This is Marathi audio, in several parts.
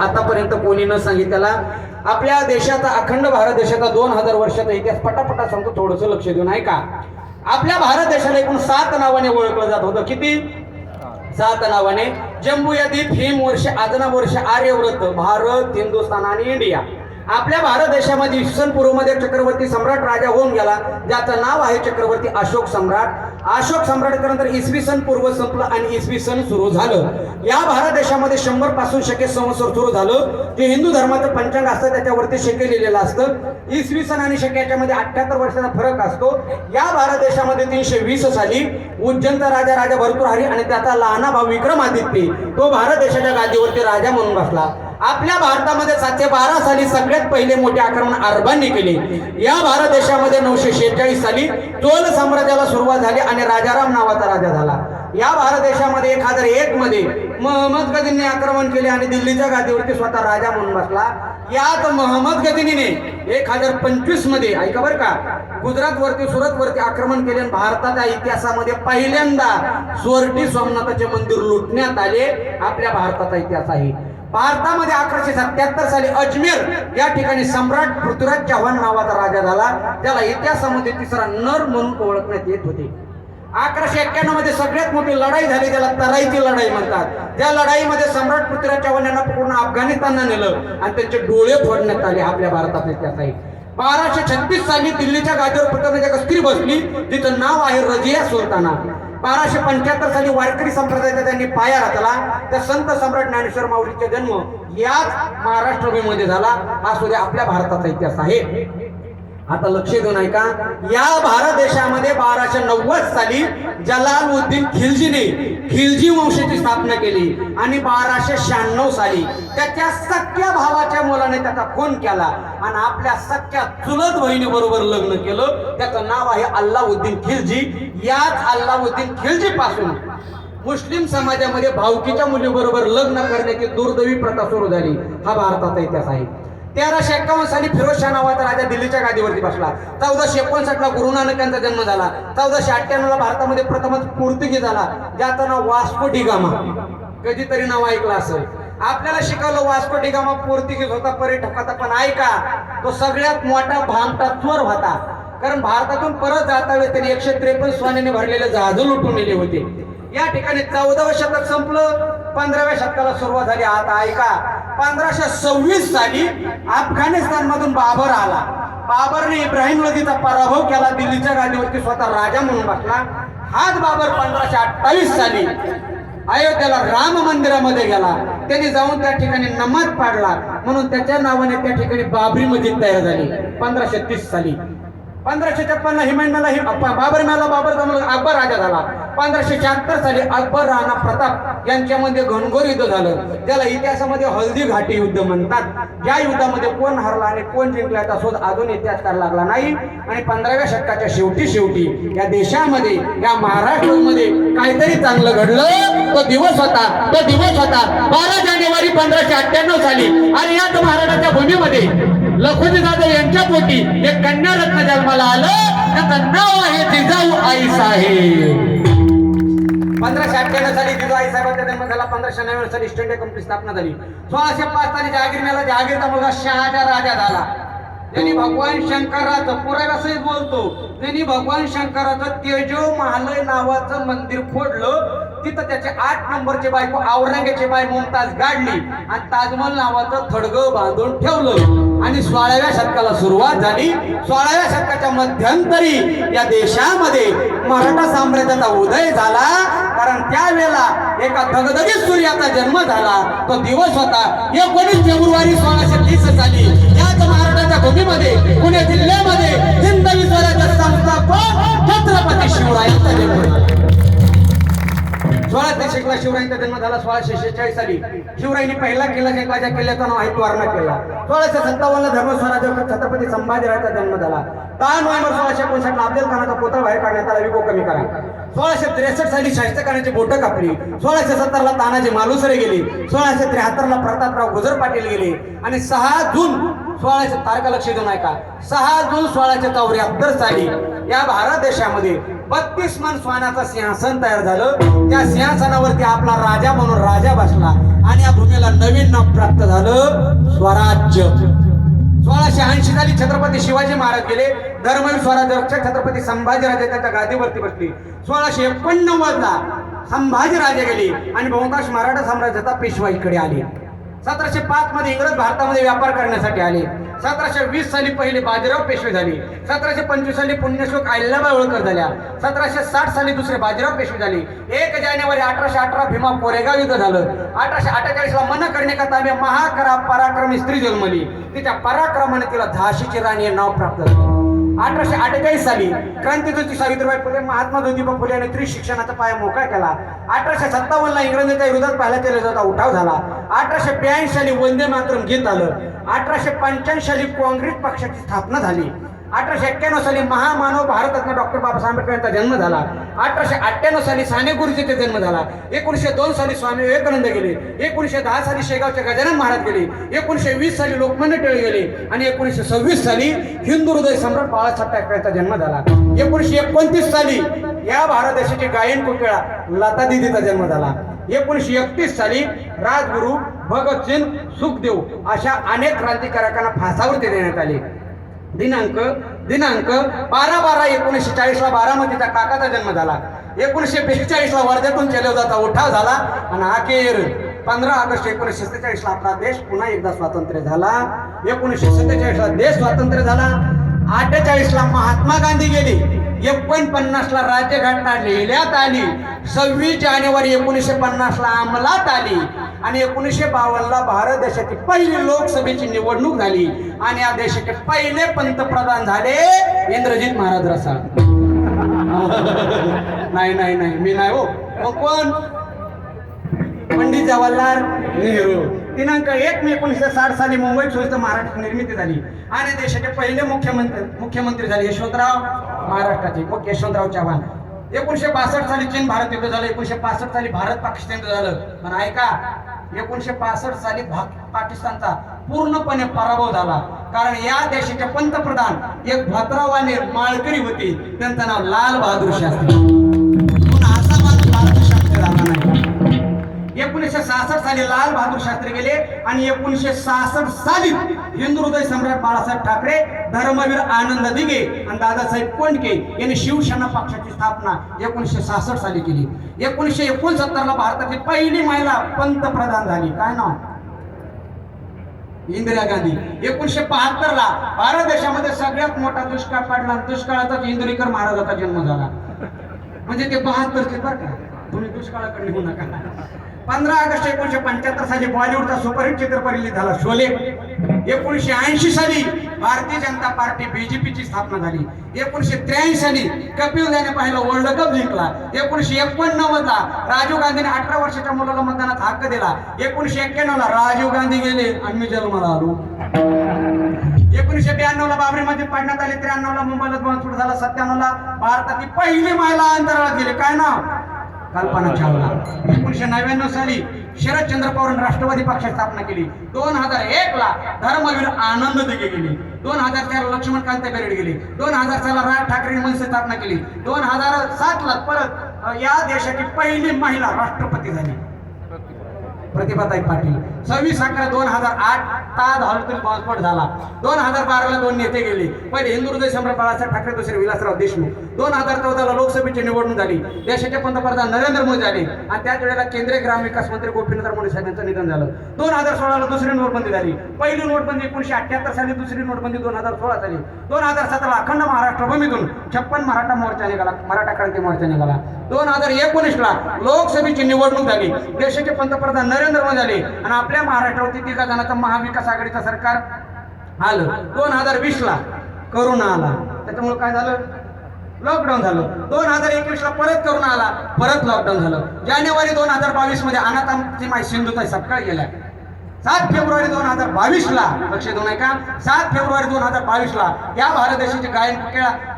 आतापर्यंत कोणी न सांगितल्याला आपल्या देशाचा अखंड भारत देशाचा दोन हजार वर्षाचा इतिहास पटापटा सांगतो थोडस लक्ष देऊन आहे का? आपल्या भारत देशाला एकूण सात नावाने ओळखलं जात होतं. किती? सात नावाने जम्बू द्वीप हिम वर्ष आदना वर्ष आर्यव्रत भारत हिंदुस्थान आणि इंडिया. आपल्या भारत देशामध्ये इसवी सन पूर्वमध्ये चक्रवर्ती सम्राट राजा होऊन गेला. ज्याचं नाव आहे चक्रवर्ती अशोक सम्राट. अशोक सम्राट नंतर इसवी सन पूर्व संपलं आणि इसवी सन सुरू झालं. या भारत देशामध्ये शंभरपासून शके संवत्सर सुरू झालं. जे हिंदू धर्माचं पंचांग असतं त्याच्यावरती शके लिहिलेलं असतं. इसवी सन आणि शके याच्यामध्ये अठ्याहत्तर वर्षाचा फरक असतो. या भारत देशामध्ये तीनशे वीस साली उज्जैनचा राजा राजा भरतुरहरी आणि त्याचा लहाना भाऊ विक्रमादित्य तो भारत देशाच्या गादीवरती राजा म्हणून बसला. आपल्या भारतामध्ये सातशे बारा साली सगळ्यात पहिले मोठे आक्रमण अरबांनी केले. या भारत देशामध्ये नऊशे शेहेचाळीस साली चोल साम्राज्याला सुरुवात झाली आणि राजाराम नावाचा राजा झाला. या भारत देशामध्ये एक हजार एक मध्ये महम्मद गदींनी आक्रमण केले आणि दिल्लीच्या गादीवरती स्वतः राजा म्हणून बसला. यात महम्मद गदिनीने एक हजार पंचवीसमध्ये ऐका बरं का गुजरात वरती सुरत वरती आक्रमण केले आणि भारताच्या इतिहासामध्ये पहिल्यांदा स्वर्टी सोमनाथाचे मंदिर लुटण्यात आले. आपल्या भारताचा इतिहास आहे. भारतामध्ये अकराशे सत्याहत्तर साली अजमेर या ठिकाणी सम्राट पृथ्वीराज चव्हाण नावाचा राजा झाला त्याला इतिहासामध्ये तिसरा नर म्हणून ओळखण्यात येत होते. अकराशे एक्क्याण्णवमध्ये सगळ्यात मोठी लढाई झाली त्याला तराईची लढाई म्हणतात. त्या लढाईमध्ये सम्राट पृथ्वीराज चव्हाण यांना पूर्ण अफगाणिस्तानला नेलं आणि त्यांचे डोळे फोडण्यात आले आपल्या भारतात इतिहास आहे बाराशे छत्तीस साली दिल्लीच्या गादीवर पृथ्वीराज एक स्त्री बसली तिचं नाव आहे रजिया सुलताना. बाराशे पंच्याहत्तर साली वारकरी संप्रदायाचा त्यांनी पाया घातला. त्या संत सम्राट ज्ञानेश्वर माऊलीचा जन्म याच महाराष्ट्र भूमीमध्ये झाला. हा सुद्धा आपल्या भारताचा इतिहास आहे. आता लक्ष देऊन ऐका. या भारत देशामध्ये बाराशे नव्वद साली जलालुद्दीन खिलजीने खिलजी वंशाची स्थापना केली आणि बाराशे शहाण्णव साली त्याच्या सख्या भावाच्या मुलाने त्याचा खून केला आणि आपल्या सख्या चुलत बहिणी बरोबर लग्न केलं. त्याचं नाव आहे अल्लाउद्दीन खिलजी. याच अल्लाउद्दीन खिलजी पासून मुस्लिम समाजामध्ये भावकीच्या मुलीबरोबर लग्न करण्याची दुर्दैवी प्रथा सुरू झाली. हा भारताचा इतिहास आहे. तेराशे एक्कावन्न साली फिरोज शाह नावाचा राजा दिल्लीच्या गादीवरती बसला. चौदाशे एकोणसाठला गुरु नानक यांचा जन्म झाला. चौदाशे अठ्ठ्याण्णवला भारतामध्ये प्रथमच पोर्तुगीज झाला. ज्याचं नाव वास्को डिगामा कधीतरी नाव ऐकलं असेल. आपल्याला शिकवलं वास्को डिगामा पोर्तुगीज होता पर्यटकाचा पण ऐका तो सगळ्यात मोठा भामटा चोर होता. कारण भारतातून परत जाता वेळी त्यांनी एकशे त्रेपन्न स्वानीने भरलेले जहाज लुटून नेले होते. या ठिकाणी चौदाव्या शतक संपलं पंधराव्या शतकाला सुरुवात झाली. आता ऐका पंधराशे सव्वीस साली अफगाणिस्तान मधून बाबर आला. बाबरने इब्राहिम लोधीचा पराभव केला दिल्लीच्या गादीवरती स्वतः राजा म्हणून बसला. हाच बाबर पंधराशे अठ्ठावीस साली अयोध्येला राम मंदिरामध्ये गेला. त्यांनी जाऊन त्या ठिकाणी नमाज पाडला. म्हणून त्याच्या नावाने त्या ठिकाणी बाबरी मस्जिद तयार झाली. पंधराशे तीस साली. पंधराशे छप्पन्न हिमांडाला हि बाबर मेला बाबर जमला अकबर राजा झाला. पंधराशे शहात्तर साली अकबर राणा प्रताप यांच्यामध्ये घनघोर युद्ध झालं. त्याला इतिहासामध्ये हल्दी घाटी युद्ध म्हणतात. या युद्धामध्ये कोण हरला आणि कोण जिंकला याचा शोध अजून इतिहासकार लागला नाही. आणि पंधराव्या शतकाच्या शेवटी शेवटी या देशामध्ये या महाराष्ट्रामध्ये काहीतरी चांगलं घडलं. तो दिवस होता तो दिवस होता. बारा जानेवारी पंधराशे अठ्ठ्याण्णव साली आणि याच महाराष्ट्राच्या भूमीमध्ये लखोजी जाधव यांच्या पोटी एक कन्या रत्न जन्माला आलं. त्याचं नाव आहे जिजाऊ आई साहेब. पंधराशे अठ्ठ्याण्णव साली जिजाई साहेबांच्या जन्म झाला पंधराशे नव्याण्णव साली ईस्ट इंडिया कंपनी स्थापना झाली. सोळाशे पाच साली जहागीर मेला जहागीरचा मुलगा शहाजा राजा झाला. त्यांनी भगवान शंकराचं पुराव्यासहित बोलतो त्यांनी भगवान शंकराचं तेजो महालय नावाचं मंदिर फोडलं तिथं त्याचे आठ नंबरचे बायको औरंगाची बाई मुमताज गाडली आणि ताजमहल नावाचं थडगं बांधून ठेवलं. आणि सोळाव्या शतकाला सुरुवात झाली. सोळाव्या शतकाच्या मध्यंतरी या देशामध्ये मराठा साम्राज्याचा उदय झाला. कारण त्यावेळेला एका धगधगीत सूर्याचा जन्म झाला. तो दिवस होता एकोणीस फेब्रुवारी सोळाशे तीस साली. याच महाराष्ट्राच्या भूमीमध्ये पुणे जिल्ह्यामध्ये हिंदवी स्वराज्य संस्थापक छत्रपती शिवरायांचा जन्म झाला. सोळाशे शेकला शिवरायांचा जन्म झाला सोळाशे शेहेचाळीस साली. शिवरायांनी पहिला किल्ला जिंकला किल्ल्याचं नाव आहे तोरणा किल्ला. सोळाशे सत्तावन्न धर्म स्वराज्य छत्रपती संभाजीराजांचा जन्म झाला. दहा नोव्हेंबर सोळाशे एकोणसाठला अब्दुल खानाचा पोता बाहेर काढण्यात आला विको कमी करा. सोळाशे त्रेसष्ट साली शाहिस्तखानाची बोटं कापली. सोळाशे सत्तरला तानाजी मालुसरे गेले. सोळाशे त्र्याहत्तरला प्रतापराव गुजर पाटील गेले. आणि सहा जून सोळाशे तारखा लक्ष देऊन ऐका सहा जून सोळाशे चौऱ्याहत्तर साली या भारत देशामध्ये बत्तीस मन स्वानाचं सिंहासन तयार झालं. त्या सिंहासनावरती आपला राजा म्हणून राजा बसला आणि या भूमीला नवीन नाव प्राप्त झालं. स्वराज्य. सोळाशे ऐंशी साली छत्रपती शिवाजी महाराज गेले. धर्मवीर स्वराज्याच्या छत्रपती संभाजीराजे त्यांच्या गादीवरती बसले. सोळाशे एकोणनव्वद ला संभाजीराजे गेले आणि बहुतांश मराठा साम्राज्याचा पेशवाईकडे आले. सतराशे पाच मध्ये इंग्रज भारतामध्ये व्यापार करण्यासाठी आले. सतराशे वीस साली पहिले बाजीराव पेशवे झाले. सतराशे पंचवीस साली पुण्यश्लोक अहिल्याबाई होळकर झाल्या. सतराशे साठ साली दुसरे बाजीराव पेशवे झाले. एक जानेवारी अठराशे अठरा भीमा कोरेगाव युद्ध झालं. अठराशे अठ्ठेचाळीस ला मन करणे का ताब्या महाकरा पराक्रमी स्त्री जन्मली. तिच्या पराक्रमाने तिला झाशीची राणी हे नाव प्राप्त झालं. अठराशे अठ्ठेचाळीस साली क्रांतीज्योती सावित्रीबाई फुले महात्मा ज्योतिबा फुले यांनी स्त्री शिक्षणाचा पाया मोकळा केला. अठराशे सत्तावन्न ला इंग्रजांच्या विरोधात पाहिल्या केला उठाव झाला. अठराशे ब्याऐंशी साली वंदे मातरम गीत आलं. अठराशे पंच्याऐंशी साली काँग्रेस पक्षाची स्थापना झाली. अठराशे एक्क्याण्णव साली महामानव भारतरत्न डॉक्टर बाबासाहेब आंबेडकर यांचा जन्म झाला. अठराशे अठ्ठ्याण्णव साली साने गुरुजीचा जन्म झाला. एकोणीशे दोन साली स्वामी विवेकानंद गेले. एकोणीशे दहा साली शेगावचे गजानन महाराज गेले. एकोणीशे वीस साली लोकमान्य टिळक गेले. आणि एकोणीशे सव्वीस साली हिंदू हृदय सम्राट बाळासाहेब ठाकरे यांचा जन्म झाला. एकोणीशे एकोणतीस साली या भारत देशाची गायन कुकेळा लता दिदीचा जन्म झाला. एकोणीशे एकतीस साली राजगुरू भगतसिंग सुखदेव अशा अनेक क्रांतिकारकांना फासावरती देण्यात आले. दिनांक दिनांक बारा बारा एकोणीसशे चाळीसला बारामतीचा काकाचा जन्म झाला. एकोणीसशे बेचाळीसला वर्ध्यातून जाता उठाव झाला आणि अखेर पंधरा ऑगस्ट एकोणीसशे सत्तेचाळीसला आपला देश पुन्हा एकदा स्वातंत्र्य झाला. एकोणीसशे सत्तेचाळीसला देश स्वातंत्र्य झाला. अठ्ठेचाळीसला महात्मा गांधी गेले. एकोणपन्नासला राज्यघटना लिहिण्यात आली. सव्वीस जानेवारी एकोणीसशे पन्नासला अंमलात आली. आणि एकोणीसशे बावनला भारत देशाची पहिली लोकसभेची निवडणूक झाली. आणि या देशाचे पहिले पंतप्रधान झाले इंद्रजित महाराज रसाळ. नाही नाही नाही. मी नाही हो. मग कोण? पंडित जवाहरलाल नेहरू. दिनांक एक मे एकोणीसशे साठ साली मुंबईत सुस्थ महाराष्ट्र निर्मिती झाली. आणि देशाचे पहिले मुख्यमंत्री मुख्यमंत्री झाले यशवंतराव महाराष्ट्राचे. मग यशवंतराव चव्हाण. एकोणीशे बासष्ट साली चीन भारत युद्ध झालं. एकोणीशे पासष्ट साली भारत पाकिस्तान युद्ध झालं. पण ऐका एकोणीशे पासष्ट साली भा पाकिस्तानचा पूर्णपणे पराभव झाला. कारण या देशाचे पंतप्रधान एक भद्रावाने माळकरी होती. त्यांचं नाव लाल बहादूर शास्त्री. एकोणीसशे सहासष्ट साली लाल बहादूर शास्त्री गेले आणि एकोणीसशे सहासष्ट साली हिंदू हृदय सम्राट बाळासाहेब ठाकरे धर्मवीर आनंद दिघे आणि दादासाहेब कोंडके यांनी शिवसेना पक्षाची स्थापना एकोणीसशे सहासष्ट साली केली. एकोणीसशे एकोणसत्तर ला भारताची पहिली महिला पंतप्रधान झाली. काय नाव? इंदिरा गांधी. एकोणीशे बहात्तर ला भारत देशामध्ये सगळ्यात मोठा दुष्काळ पडला दुष्काळातच इंदुरीकर महाराजाचा जन्म झाला. म्हणजे ते बहात्तरचे बरं का? तुम्ही दुष्काळाकडे होऊ नका. पंधरा ऑगस्ट एकोणीशे पंच्याहत्तर साली बॉलिवूडचा सुपरहिट चित्रपट रिलीज झाला. शोले. एकोणीशे ऐंशी साली भारतीय जनता पार्टी बीजेपीची स्थापना झाली. एकोणीशे त्र्याऐंशी साली कपिल याने पहिला वर्ल्ड कप जिंकला. एकोणीशे एकोणनव्वद ला राजीव गांधीने अठरा वर्षाच्या मुलाला मतदानात हक्क दिला. एकोणीशे एक्क्याण्णव ला राजीव गांधी गेले आणि मी जन्माला आलो. एकोणीशे ब्याण्णव ला बाबरी मस्जिद पाडण्यात आली. त्र्याण्णव ला मुंबईला बॉम्बस्फोट झाला. सत्त्याण्णव ला भारताची पहिली महिला अंतराळात गेली. काय नाव? कल्पना चावला. एकोणीशे नव्याण्णव साली शरदचंद्र पवार राष्ट्रवादी पक्षाची स्थापना केली. दोन हजार एक ला धर्मवीर आनंद दिघे गेले. दोन हजार चार लक्ष्मणकांत बेरेड गेले. दोन हजार चारला राज ठाकरे मनसे स्थापना केली. दोन हजार सात ला परत या देशाची पहिली महिला राष्ट्रपती झाली. प्रतिभाताई पाटील. सव्वीस अकरा दोन हजार आठ ताज हॉटेल बॉम्बस्फोट झाला. दोन हजार बाराला दोन नेते गेले. पहिले हिंदू हृदय सम्राट बाळासाहेब ठाकरे दुसरे विलासराव देशमुख. दोन हजार चौदाला लोकसभेची निवडणूक झाली. देशाचे पंतप्रधान नरेंद्र मोदी झाले आणि त्याच वेळेला केंद्रीय ग्रामविकास मंत्री गोपीनाथ मुंडे साहेबांचं निधन झालं. दोन हजार सोळाला दुसरी नोटबंदी झाली. पहिली नोटबंदी एकोणीशे अठ्ठ्याहत्तर साली दुसरी नोटबंदी दोन हजार सोळा साली. दोन हजार सतरा अखंड महाराष्ट्र भूमीतून छप्पन मराठा मोर्चा निघाला. मराठा क्रांती मोर्चा निघाला. दोन हजार एकोणीसला लोकसभेची निवडणूक झाली. देशाचे पंतप्रधान नरेंद्र मोदी झाले आणि आपल्या महाराष्ट्रावरती तिघा जणांचा महाविकास आघाडीचं सरकार आलं. दोन हजार वीसला करोना आला. त्याच्यामुळे काय झालं? लॉकडाऊन झालं. दोन हजार एकवीस ला परत करून आला परत लॉकडाऊन झालं. जानेवारी दोन हजार बावीसमध्ये अनाथांची माई सिंधुताई सपकाळ गेल्या. सात फेब्रुवारी दोन हजार बावीस ला लक्ष देऊ नये का सात फेब्रुवारी दोन हजार बावीस ला या भारत देशाची गायन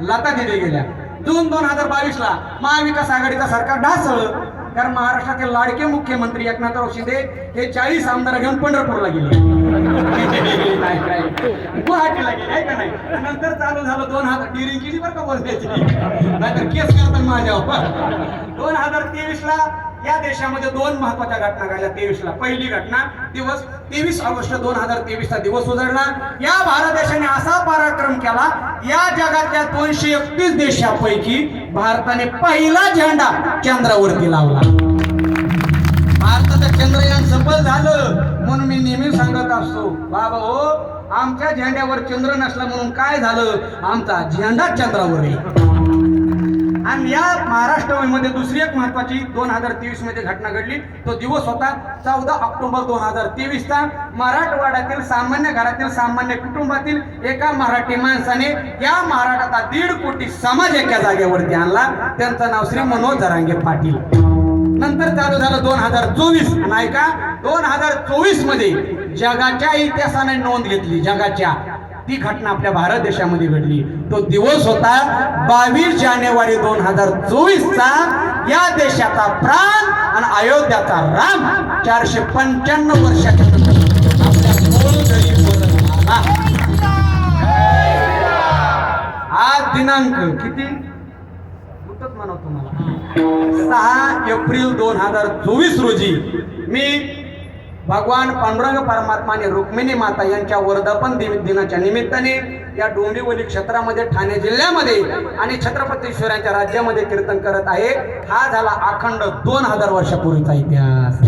लता दिली गेल्या. जून दोन हजार बावीस ला महाविकास आघाडीचं सरकार ढासळलं. कारण महाराष्ट्राचे लाडके मुख्यमंत्री एकनाथराव शिंदे हे चाळीस आमदार घेऊन पंढरपूरला गेले. गुवाहाटीला गेले आहे का नाही? नंतर चालू झालं दोन हजार डिरिंग केली बरं का बोलण्याची. नाहीतर केस करतात माझ्या दोन हजार तेवीस ला या देशामध्ये दोन महत्त्वाच्या घटना घडल्या. तेवीस ला पहिली घटना दिवस तेवीस ऑगस्ट दोन हजार तेवीस चा दिवस उजळला. या भारत देशाने केला. या जगातल्या दोनशे एकतीस देशापैकी भारताने पहिला झेंडा चंद्रावरती लावला. भारताचं चंद्रयान सफल झालं म्हणून मी नेहमी सांगत असतो बाबा हो आमच्या झेंड्यावर चंद्र नसला म्हणून काय झालं? आमचा झेंडा चंद्रावर आहे. आणि या महाराष्ट्रामध्ये दुसरी एक महत्वाची दोन हजार तेवीसमध्ये घटना घडली. तो दिवस होता चौदा ऑक्टोबर दोन हजार तेवीस चा मराठवाड्यातील सामान्य घरातील सामान्य कुटुंबातील एका मराठी माणसाने या महाराष्ट्राचा दीड कोटी समाज एका जागेवरती आणला. त्यांचं नाव श्री मनोज जरांगे पाटील. नंतर चालू झालं दोन हजार चोवीस. नाही का दोन हजार चोवीसमध्ये जगाच्या इतिहासाने नोंद घेतली. जगाच्या ती घटना आपल्या भारत देशामध्ये घडली. तो दिवस होता बावीस जानेवारी दोन हजार चोवीस चा या देशाचा प्राण आणि अयोध्याचा राम चारशे पंच्याण्णव वर्षाच्या आज दिनांक किती? कुठंच म्हणा तुम्हाला. सहा एप्रिल दोन हजार चोवीस रोजी मी भगवान पांडुरंग परमात्माने रुक्मिणी माता यांच्या वर्धापन दिनाच्या निमित्ताने या डोंबिवली क्षेत्रामध्ये ठाणे जिल्ह्यामध्ये आणि छत्रपती शिवरायांच्या राज्यामध्ये कीर्तन करत आहे. हा झाला अखंड दोन हजार वर्षापूर्वीचा इतिहास.